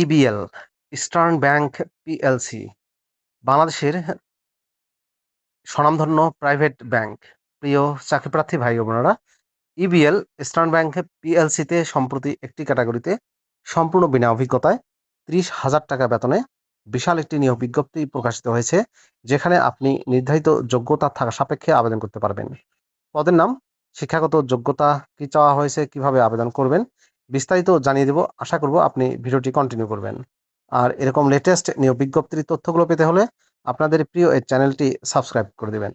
EBL eastern bank PLC বাংলাদেশের স্বনামধন্য private bank প্রিয় চাকরিপ্রার্থী ভাই বোনেরা ইবিএল ইস্টার্ন ব্যাংক পিএলসিতে সম্প্রতি একটি ক্যাটাগরিতে সম্পূর্ণ বিনা অভিজ্ঞতায় ত্রিশ হাজার টাকা বেতনে বিশাল একটি নিয়োগ বিজ্ঞপ্তি প্রকাশিত হয়েছে, যেখানে আপনি নির্ধারিত যোগ্যতা থাকা সাপেক্ষে আবেদন করতে পারবেন। পদের নাম, শিক্ষাগত যোগ্যতা কি চাওয়া হয়েছে, কীভাবে আবেদন করবেন বিস্তারিত জানিয়ে দেব। আশা করব আপনি ভিডিওটি কন্টিনিউ করবেন। আর এরকম লেটেস্ট নিয়োগ বিজ্ঞপ্তির তথ্যগুলো পেতে হলে আপনাদের প্রিয় এই চ্যানেলটি সাবস্ক্রাইব করে দেবেন।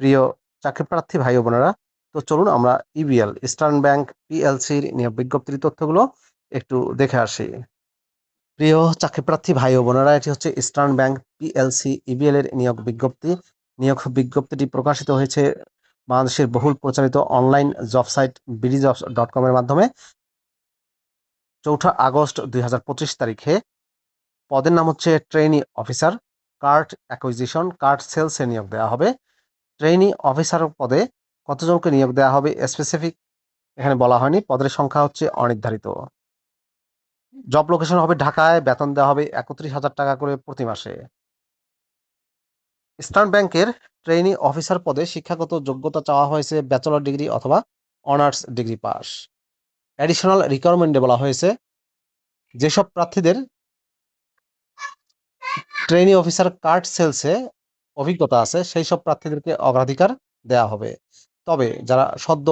প্রিয় চাকরিপ্রার্থী ভাই বোনেরা, তো চলুন আমরা ইবিএল ইস্টার্ন ব্যাংক পিএলসির নিয়োগ বিজ্ঞপ্তির তথ্যগুলো একটু দেখে আসি। প্রিয় চাকরিপ্রার্থী ভাই ও বোনেরা, এটি হচ্ছে ইস্টার্ন ব্যাংক পিএলসি ইবিএল এর নিয়োগ বিজ্ঞপ্তি। নিয়োগ বিজ্ঞপ্তিটি প্রকাশিত হয়েছে বাংলাদেশের বহুল প্রচারিত online job site BD jobs dot কমের মাধ্যমে। চৌঠা আগস্ট দুই হাজার পঁচিশ তারিখে। পদের নাম হচ্ছে trainee officer. Card acquisition, card সেলসে নিয়োগ দেওয়া হবে। ট্রেনি অফিসার পদে কতজনকে নিয়োগ দেওয়া হবে স্পেসিফিক এখানে বলা হয়নি। পদের সংখ্যা হচ্ছে অনির্ধারিত। জব লোকেশন হবে ঢাকায়। বেতন দেওয়া হবে একত্রিশ হাজার টাকা করে প্রতি মাসে। ইস্টার্ন ব্যাংকের ট্রেনি অফিসার পদে শিক্ষাগত যোগ্যতা চাওয়া হয়েছে ব্যাচেলর ডিগ্রি অথবা অনার্স ডিগ্রি পাস। অ্যাডিশনাল রিকোয়ারমেন্টে বলা হয়েছে, যেসব প্রার্থীদের ট্রেনি অফিসার কার্ড সেলসে অভিজ্ঞতা আছে সেই সব প্রার্থীদেরকে অগ্রাধিকার দেওয়া হবে। তবে যারা সদ্য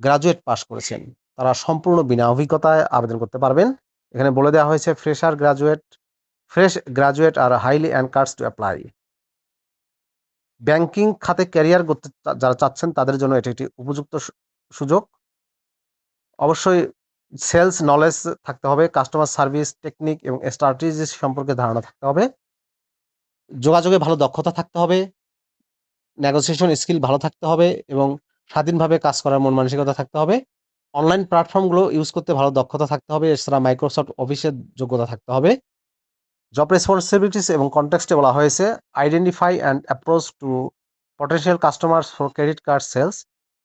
গ্রাজুয়েট পাশ করেছেন, তারা সম্পূর্ণ বিনা অভিজ্ঞতায় আবেদন করতে পারবেন। এখানে বলে দেওয়া হয়েছে fresher graduate fresh graduate R highly anxious to apply banking খাতে ক্যারিয়ার করতে যারা চাচ্ছেন, তাদের জন্য এটি একটি উপযুক্ত সুযোগ। অবশ্যই সেলস নলেজ থাকতে হবে কাস্টমার সার্ভিস টেকনিক এবং স্ট্র্যাটেজি সম্পর্কে ধারণা থাকতে হবে। যোগাযোগে ভালো দক্ষতা থাকতে হবে নেগোসিয়েশন স্কিল ভালো থাকতে হবে এবং স্বাধীনভাবে কাজ করার মন মানসিকতা থাকতে হবে। অনলাইন প্ল্যাটফর্মগুলো ইউজ করতে ভালো দক্ষতা থাকতে হবে, এছাড়া মাইক্রোসফট অফিসের যোগ্যতা থাকতে হবে। জব রেসপন্সিবিলিটিস এবং কন্টেক্সটে বলা হয়েছে identify and approach to potential customers for credit card sales,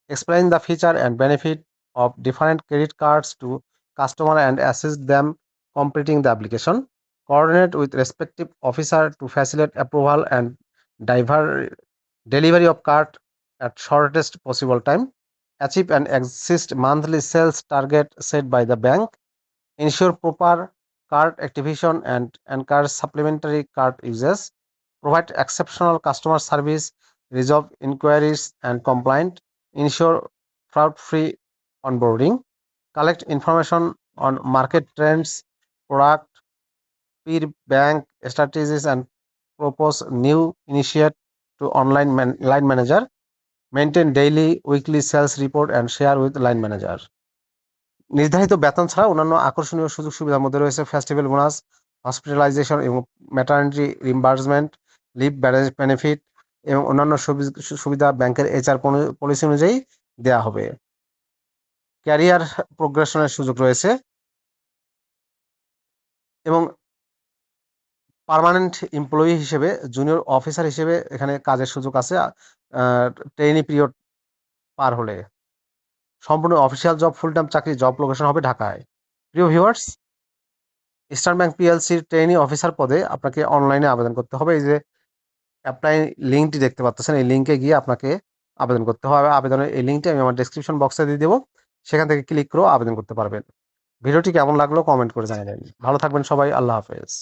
explain the feature and benefit of different credit cards to customer and assist them completing the application coordinate with respective officer to facilitate approval and delivery of card at shortest possible time achieve and exist monthly sales target set by the bank ensure proper card activation and encourage supplementary card uses provide exceptional customer service resolve inquiries and complaint, ensure fraud-free onboarding, collect information on market trends, product, peer bank strategies, and propose new initiate to online man- line manager, maintain daily, weekly sales report, and share with line manager. নির্ধারিত বেতন ছাড়া অন্যান্য আকর্ষণীয় সুযোগ সুবিধার মধ্যে রয়েছে festival bonus hospitalisation এবং ম্যাটার্নিটি রিম্বার্সমেন্ট লিভ বেনিফিট এবং অন্যান্য সুবিধা ব্যাংকের এইচআর পলিসি অনুযায়ী দেয়া হবে ক্যারিয়ার প্রোগ্রেশনের সুযোগ রয়েছে এবং পার্মানেন্ট এমপ্লয়ি হিসেবে, জুনিয়র অফিসার হিসেবে এখানে কাজের সুযোগ আছে ট্রেনি পিরিয়ড পার হলে। সম্পূর্ণ অফিসিয়াল জব ফুল টাইম চাকরি, জব লোকেশন হবে ঢাকায়। প্রিয় ভিউয়ার্স, ইস্টার্ন ব্যাংক পিএলসির ট্রেনি অফিসার পদে আপনাকে অনলাইনে আবেদন করতে হবে। এই যে অ্যাপ্লাই লিঙ্কটি দেখতে পাচ্ছেন, এই লিঙ্কে গিয়ে আপনাকে আবেদন করতে হবে। আবেদনের এই লিঙ্কটি আমি আমার ডেসক্রিপশন বক্সে দিয়ে দেবো। সেখান থেকে ক্লিক করেও আবেদন করতে পারবেন। ভিডিওটি কেমন লাগল কমেন্ট করে জানাবেন। ভালো থাকবেন সবাই আল্লাহ হাফেজ।